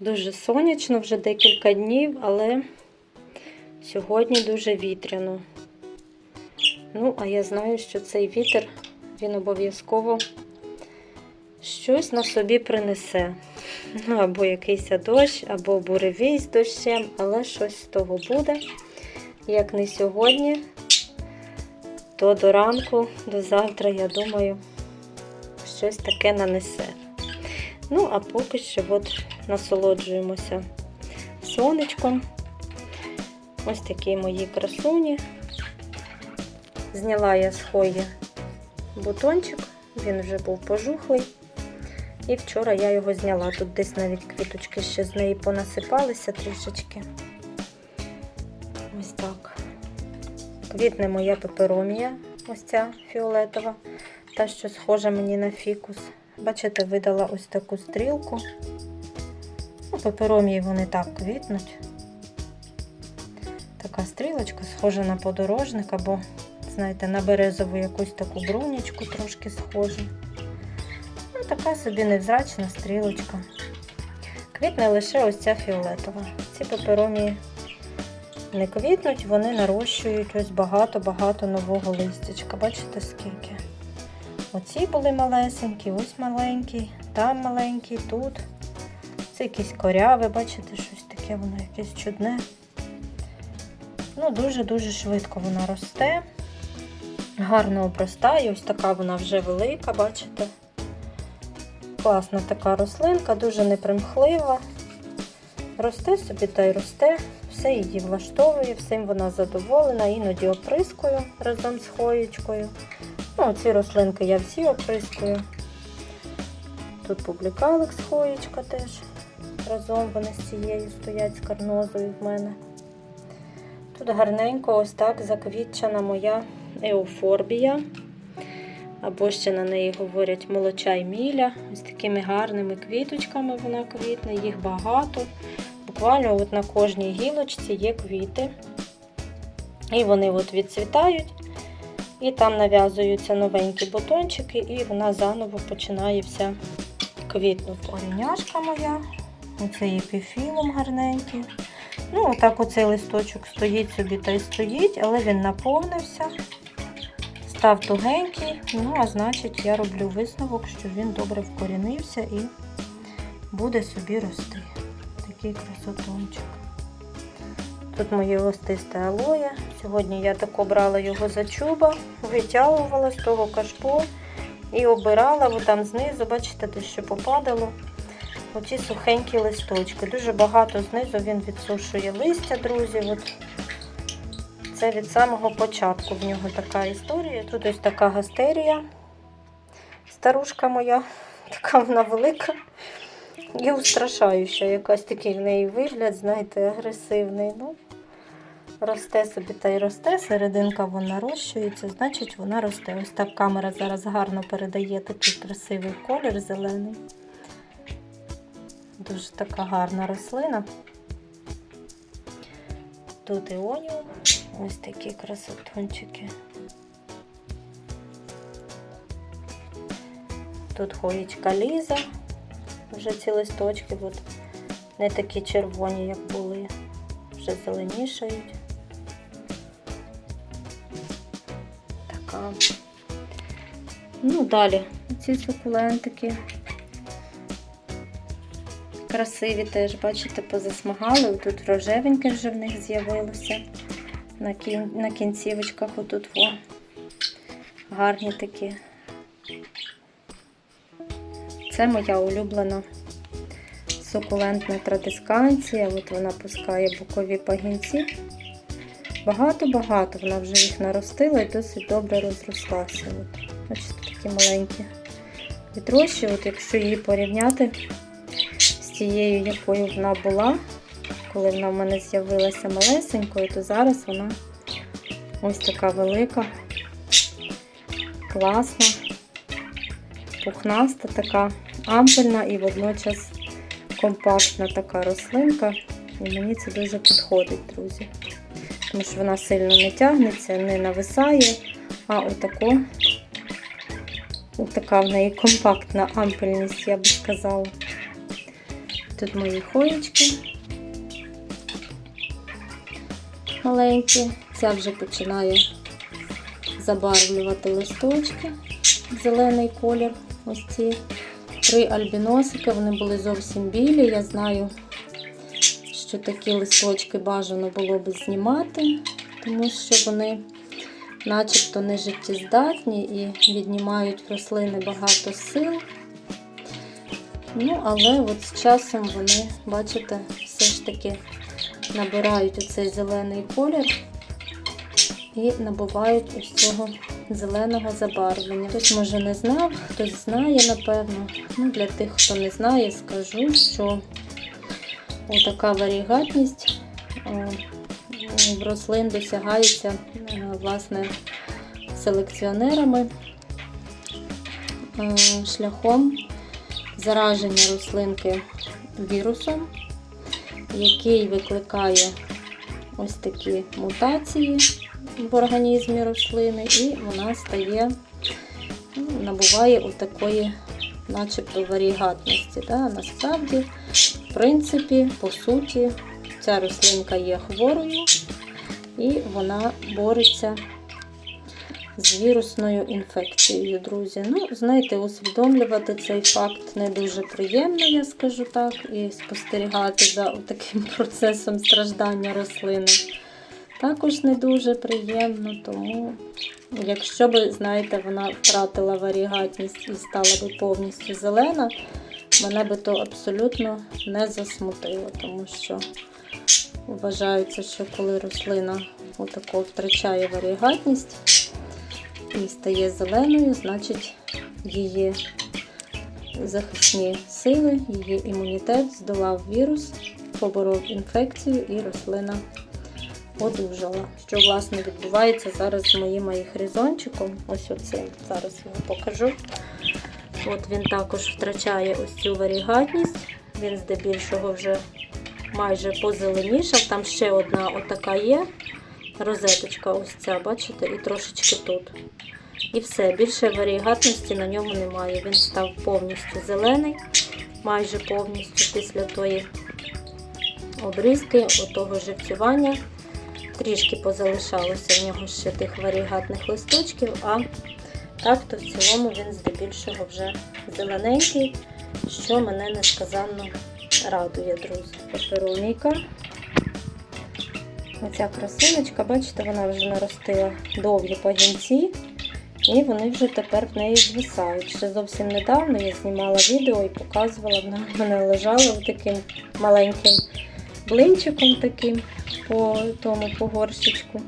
Дуже сонячно вже декілька днів, але сьогодні дуже вітряно. Ну, а я знаю, що цей вітер він обов'язково щось на собі принесе. Ну, або якийсь дощ, або буревій з дощем, але щось з того буде. Як не сьогодні, то до ранку, до завтра, я думаю, щось таке нанесе. Ну, а поки що от насолоджуємося сонечком. Ось такі мої красуні. Зняла я з хої бутончик, він вже був пожухлий. І вчора я його зняла. Тут десь навіть квіточки ще з неї понасипалися трішечки. Квітне моя пеперомія, ось ця фіолетова, та, що схожа мені на фікус. Бачите, видала ось таку стрілку. Ну, пеперомії вони так квітнуть. Така стрілочка схожа на подорожник, або, знаєте, на березову якусь таку брунічку трошки схожу. Ну, така собі невзрачна стрілочка. Квітне лише ось ця фіолетова. Ці пеперомії не квітнуть, вони нарощують ось багато-багато нового листячка. Бачите, скільки? Оці були малесенькі, ось маленький, там маленький, тут. Це якісь коряви, бачите, щось таке, воно якесь чудне. Ну, дуже-дуже швидко вона росте. Гарно обростає, ось така вона вже велика, бачите? Класна така рослинка, дуже непримхлива. Росте собі та й росте, все її влаштовує, всім вона задоволена, іноді оприскую разом з хоєчкою. Ну, ці рослинки я всі оприскую. Тут публікалик з хоєчка теж. Разом вони з цією стоять з карнозою в мене. Тут гарненько ось так заквітчена моя еуфорбія. Або ще на неї говорять молочай міля. Ось такими гарними квіточками вона квітне, їх багато. Буквально от на кожній гілочці є квіти. І вони от відцвітають. І там нав'язуються новенькі бутончики, і вона заново починає вся квітнути. Оріняшка моя, оцей епіфілум гарненький. Ну, отак оцей листочок стоїть собі та й стоїть, але він наповнився, став тугенький. Ну, а значить, я роблю висновок, що він добре вкорінився і буде собі рости. Такий красотончик. Тут моє листисте алоє. Сьогодні я так обрала його за чуба, витягувала з того кашпо і обирала, бо там знизу, бачите, те, що попадало. Оці сухенькі листочки. Дуже багато знизу він відсушує листя, друзі. От Це від самого початку в нього така історія. Тут ось така гастерія. Старушка моя, така вона велика і устрашаюча. Якась такий в неї вигляд, знаєте, агресивний. Ну, Росте собі та й росте, серединка вона нарощується, значить вона росте. Ось так камера зараз гарно передає такий красивий колір зелений. Дуже така гарна рослина. Тут і іоніум, ось такі красотончики. Тут хоїчка ліза, вже ці листочки от, не такі червоні, як були, вже зеленішають. Така. Ну, далі ці сукулентики. Красиві теж, бачите, позасмагали. Тут рожевеньке вже в них з'явилося. На кін... на кінцівочках отут во. Гарні такі. Це моя улюблена сукулентна традисканція. От вона пускає бокові пагінці. Багато-багато вона вже їх наростила і досить добре розрослася. От. Бачите, такі маленькі відрощі. От якщо її порівняти з тією, якою вона була, коли вона в мене з'явилася малесенькою, то зараз вона ось така велика, класна, пухнаста, така ампельна і водночас компактна така рослинка. І мені це дуже підходить, друзі. тому що вона сильно не тягнеться, не нависає, а отако, така в неї компактна ампельність, я би сказала. Тут мої хоєчки маленькі. Ця вже починає забарвлювати листочки зелений колір. Ось ці три альбіносики, вони були зовсім білі. Я знаю, що такі листочки бажано було би знімати, тому що вони начебто не життєздатні і віднімають рослини багато сил. Ну, але от з часом вони, бачите, все ж таки набирають оцей зелений колір і набувають ось цього зеленого забарвлення. Хтось може не знав, хтось знає, напевно. Ну, Для тих, хто не знає, скажу, що така варігатність в рослин досягається е, власне селекціонерами е, шляхом зараження рослинки вірусом, який викликає ось такі мутації в організмі рослини, і вона стає, ну, набуває у такої, начебто, варігатності. Да? Насправді, в принципі, по суті, ця рослинка є хворою, і вона бореться з вірусною інфекцією, друзі. Ну, знаєте, усвідомлювати цей факт не дуже приємно, я скажу так, і спостерігати за таким процесом страждання рослини. Також не дуже приємно, тому якщо б, знаєте, вона втратила варігатність і стала би повністю зелена, мене би то абсолютно не засмутило, тому що вважається, що коли рослина отако втрачає варігатність і стає зеленою, значить її захисні сили, її імунітет здолав вірус, поборов інфекцію і рослина одужала. Що, власне, відбувається зараз з моїм айхризончиком. Ось оцим. Зараз його покажу. От він також втрачає ось цю варігатність. Він здебільшого вже майже позеленішав. Там ще одна отака є. Розеточка ось ця, бачите, і трошечки тут. І все, більше варігатності на ньому немає. Він став повністю зелений, майже повністю після тої обрізки, отого живцювання. Трішки позалишалося в нього ще тих варігатних листочків, а так то в цілому він здебільшого вже зелененький, що мене несказанно радує, друзі. Пепероніка. Оця красиночка, бачите, вона вже наростила довгі пагінці, і вони вже тепер в неї звисають. Ще зовсім недавно я знімала відео і показувала, вона в мене лежала таким маленьким блинчиком таким по тому по горщичку.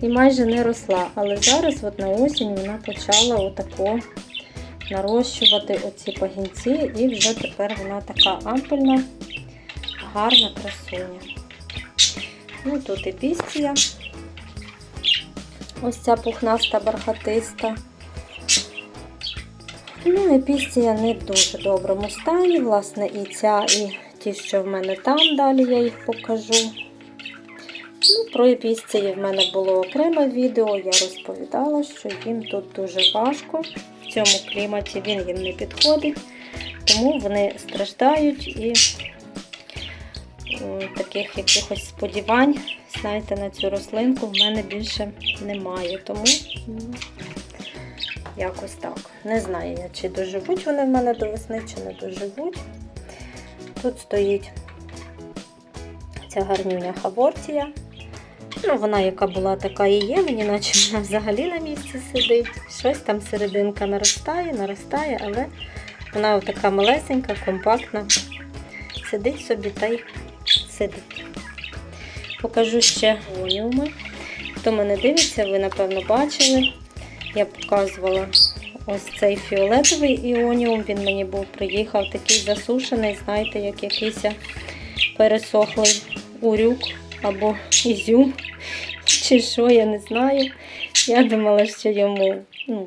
І майже не росла. Але зараз от на осінь вона почала отако нарощувати оці пагінці, і вже тепер вона така ампельна, гарна красуня. Ну тут і пістія. Ось ця пухнаста бархатиста. Ну, епістія не в дуже доброму стані, власне, і ця, і ті, що в мене там, далі я їх покажу. Ну, Про епістії в мене було окреме відео, я розповідала, що їм тут дуже важко. В цьому кліматі він їм не підходить, тому вони страждають і таких якихось сподівань, знаєте, на цю рослинку в мене більше немає. Тому якось так. Не знаю чи доживуть вони в мене до весни, чи не доживуть. Тут стоїть ця гарнюня хавортія. Ну, вона, яка була, така і є, мені наче вона взагалі на місці сидить. Щось там серединка наростає, наростає, але вона така малесенька, компактна. Сидить собі та й сидить. Покажу ще оніуми. Хто мене дивиться, ви, напевно, бачили. Я показувала ось цей фіолетовий іоніум. Він мені був приїхав такий засушений, знаєте, як якийсь пересохлий урюк або ізюм, чи що, я не знаю. Я думала, що йому ну,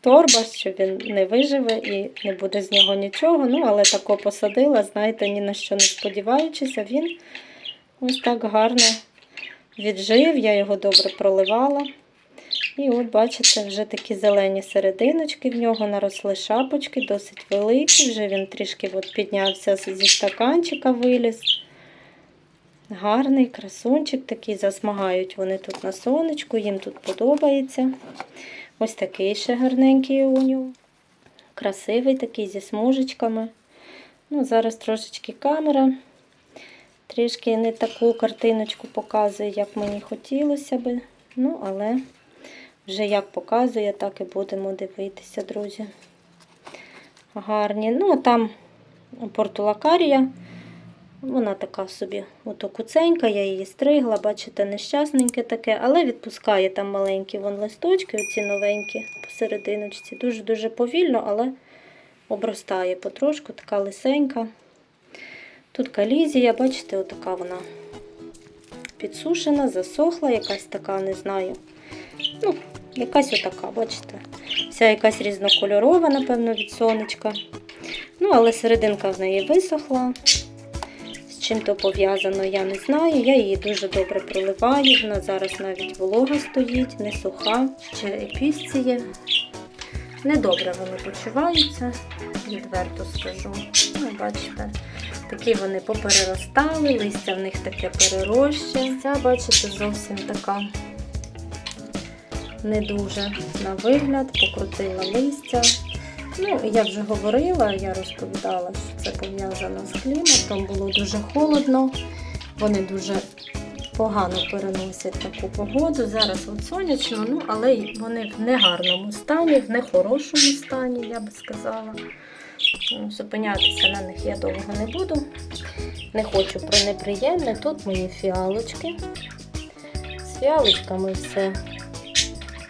торба, що він не виживе і не буде з нього нічого. Ну, але тако посадила, знаєте, ні на що не сподіваючися, він ось так гарно віджив, я його добре проливала. І от, бачите, вже такі зелені серединочки в нього наросли шапочки, досить великі. Вже він трішки от піднявся зі стаканчика, виліз. Гарний красунчик такий, засмагають вони тут на сонечку, їм тут подобається. Ось такий ще гарненький у нього. Красивий такий зі смужечками. Ну, зараз трошечки камера. Трішки не таку картиночку показує, як мені хотілося би. Ну, але вже як показує, так і будемо дивитися, друзі. Гарні. Ну, там портулакарія. Вона така собі ото куценька, я її стригла, бачите, нещасненьке таке, але відпускає там маленькі вон листочки, оці новенькі посерединочці. Дуже-дуже повільно, але обростає потрошку, така лисенька. Тут калізія, бачите, отака вона підсушена, засохла, якась така, не знаю. Ну, якась отака, бачите. Вся якась різнокольорова, напевно, від сонечка. Ну, але серединка в неї висохла. З чим то пов'язано, я не знаю. Я її дуже добре проливаю. Вона зараз навіть волога стоїть, не суха. Ще епісці є. Недобре вони почуваються, відверто скажу. Ну, бачите, такі вони попереростали, листя в них таке перероще. Ця, бачите, зовсім така не дуже на вигляд, покрутила листя. Ну, я вже говорила, я розповідала, що це пов'язано з кліматом, було дуже холодно, вони дуже погано переносять таку погоду. Зараз от сонячно, ну, але вони в негарному стані, в нехорошому стані, я би сказала. Ну, Зупинятися на них я довго не буду. Не хочу про неприємне. Тут мої фіалочки. З фіалочками все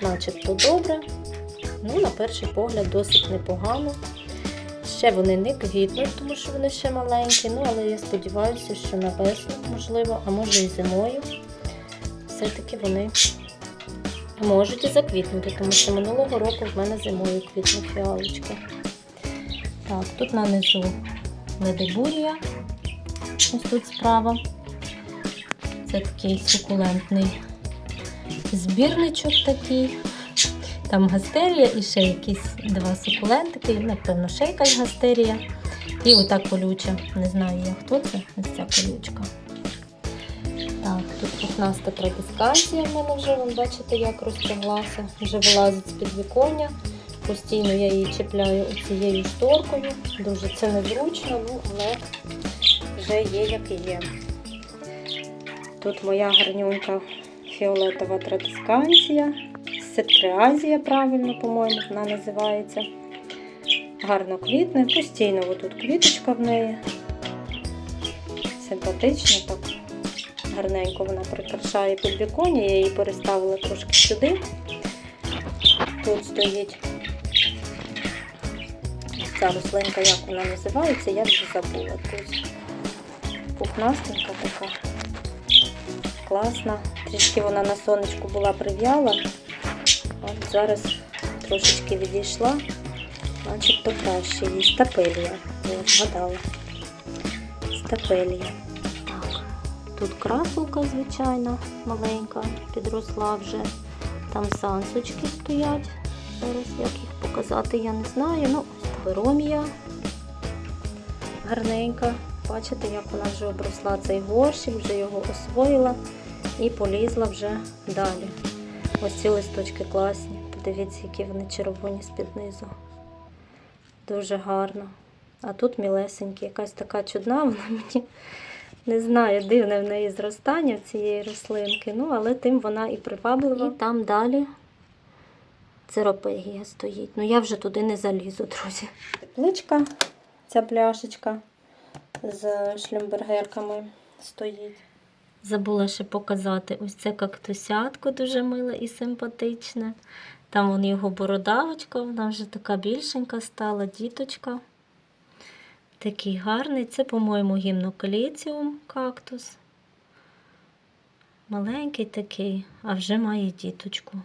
начебто добре. Ну, на перший погляд, досить непогано. Ще вони не квітнуть, тому що вони ще маленькі. Ну, але я сподіваюся, що на весну, можливо, а може і зимою. Все-таки вони можуть і заквітнути, тому що минулого року в мене зимою квітнуть фіалочки. Так, тут на низу ледобурія. Ось тут справа. Це такий сукулентний збірничок такий. Там гастерія і ще якісь два сукулентики, напевно, ще якась гастерія. І ота колюча. Не знаю я хто це, ось ця колючка. Так, тут пухнаста традискація в мене вже, вон, бачите, як розтяглася, вже вилазить з під віконня. Постійно я її чіпляю оцією шторкою. Дуже це незручно, ну, але вже є, як і є. Тут моя гарнюнька фіолетова традисканція. Сеткреазія, правильно, по-моєму, вона називається. Гарно квітне, постійно отут квіточка в неї. Симпатично, так гарненько вона прикрашає підвіконня. Я її переставила трошки сюди. Тут стоїть ця рослинка, як вона називається, я вже забула. Тут пухнастенька така. Класна. Трішки вона на сонечку була прив'яла. От зараз трошечки відійшла, начебто краще їй стапелія. Я згадала. Стапелія. Так. Тут красулка, звичайна, маленька, підросла вже. Там сансочки стоять. Зараз як їх показати, я не знаю. Ну, веромія. Гарненька. Бачите, як вона вже обросла цей горщик, вже його освоїла і полізла вже далі. Ось ці листочки класні. Подивіться, які вони червоні з-під низу. Дуже гарно. А тут мілесенькі, якась така чудна, вона мені не знаю, дивне в неї зростання в цієї рослинки. Ну, але тим вона і приваблива. І там далі церопегія стоїть. Ну я вже туди не залізу, друзі. Тепличка, ця пляшечка з шлюмбергерками стоїть. Забула ще показати ось це кактусятко дуже миле і симпатичне. Там вон його бородавочка, вона вже така більшенька стала, діточка. Такий гарний. Це, по-моєму, гімнокаліціум кактус. Маленький такий, а вже має діточку.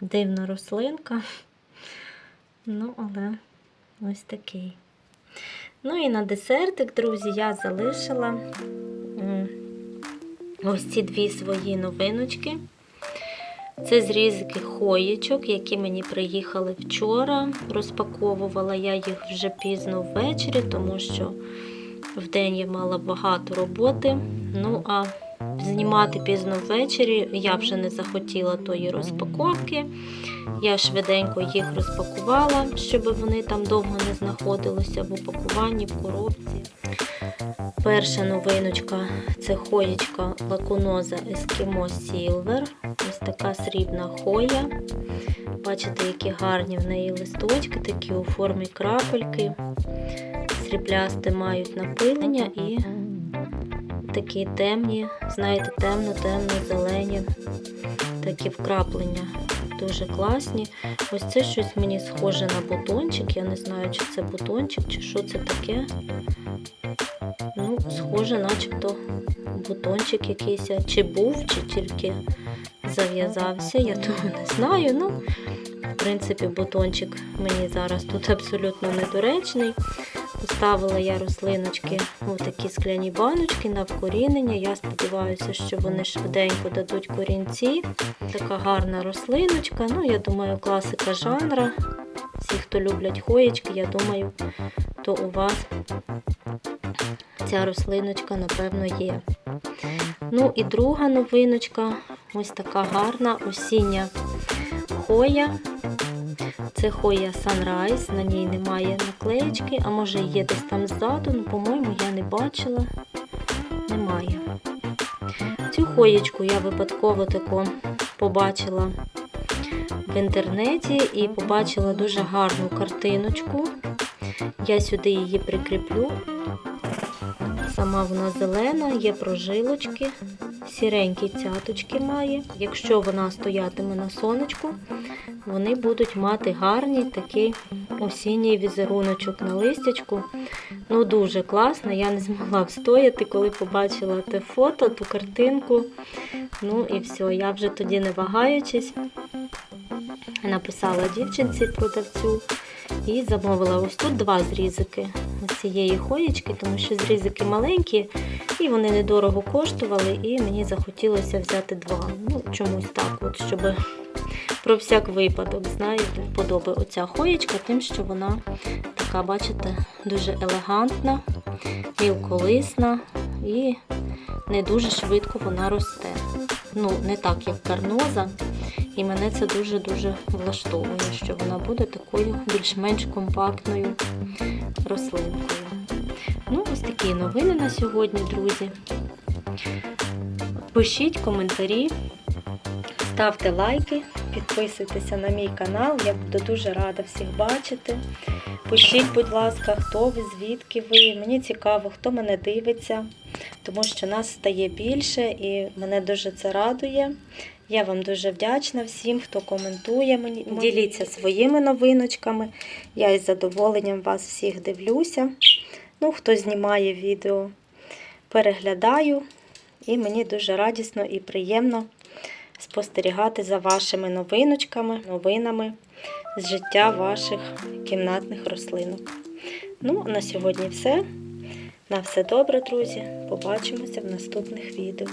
Дивна рослинка. Ну, але ось такий. Ну і на десертик, друзі, я залишила ось ці дві свої новиночки. Це зрізки хоєчок, які мені приїхали вчора. Розпаковувала я їх вже пізно ввечері, тому що вдень я мала багато роботи. Ну а знімати пізно ввечері я вже не захотіла тої розпаковки. Я швиденько їх розпакувала, щоб вони там довго не знаходилися в упакуванні, в коробці. Перша новиночка це хоєчка лакуноза Eskimo Silver. Ось така срібна хоя. Бачите, які гарні в неї листочки, такі у формі крапельки. Сріблясте мають напилення і такі темні, знаєте, темно-темно-зелені такі вкраплення. Дуже класні. Ось це щось мені схоже на бутончик. Я не знаю, чи це бутончик, чи що це таке. Ну, схоже, начебто бутончик якийсь, чи був, чи тільки зав'язався, я того не знаю. Ну, в принципі, бутончик мені зараз тут абсолютно недоречний. Поставила я рослиночки у такі скляні баночки на вкорінення. Я сподіваюся, що вони швиденько дадуть корінці. Така гарна рослиночка. Ну, я думаю, класика жанра. Всі, хто люблять хоєчки, я думаю, то у вас ця рослиночка, напевно, є. Ну і друга новиночка ось така гарна осіння хоя. Це хоя Sunrise, на ній немає наклеєчки, а може є десь там ззаду, ну, по-моєму, я не бачила. Немає. Цю хоєчку я випадково тако побачила в інтернеті і побачила дуже гарну картиночку. Я сюди її прикріплю. Сама вона зелена, є прожилочки, сіренькі цяточки має. Якщо вона стоятиме на сонечку, вони будуть мати гарний такий осінній візеруночок на листячку. Ну, дуже класно. Я не змогла встояти, коли побачила те фото, ту картинку. Ну і все, я вже тоді не вагаючись, написала дівчинці продавцю. І замовила ось тут два зрізики цієї хоєчки, тому що зрізики маленькі і вони недорого коштували, і мені захотілося взяти два. Ну, чомусь так, от, щоб про всяк випадок, знаєте, подоби оця хоєчка, тим, що вона така, бачите, дуже елегантна, мілколисна і не дуже швидко вона росте. Ну, не так, як карноза. І мене це дуже-дуже влаштовує, що вона буде такою більш-менш компактною рослинкою. Ну, ось такі новини на сьогодні, друзі. Пишіть коментарі, ставте лайки, підписуйтеся на мій канал, я буду дуже рада всіх бачити. Пишіть, будь ласка, хто ви, звідки ви. Мені цікаво, хто мене дивиться, тому що нас стає більше і мене дуже це радує. Я вам дуже вдячна всім, хто коментує мені. Діліться своїми новиночками. Я із задоволенням вас всіх дивлюся. Ну, хто знімає відео, переглядаю. І мені дуже радісно і приємно спостерігати за вашими новиночками, новинами з життя ваших кімнатних рослинок. Ну, на сьогодні все. На все добре, друзі. Побачимося в наступних відео.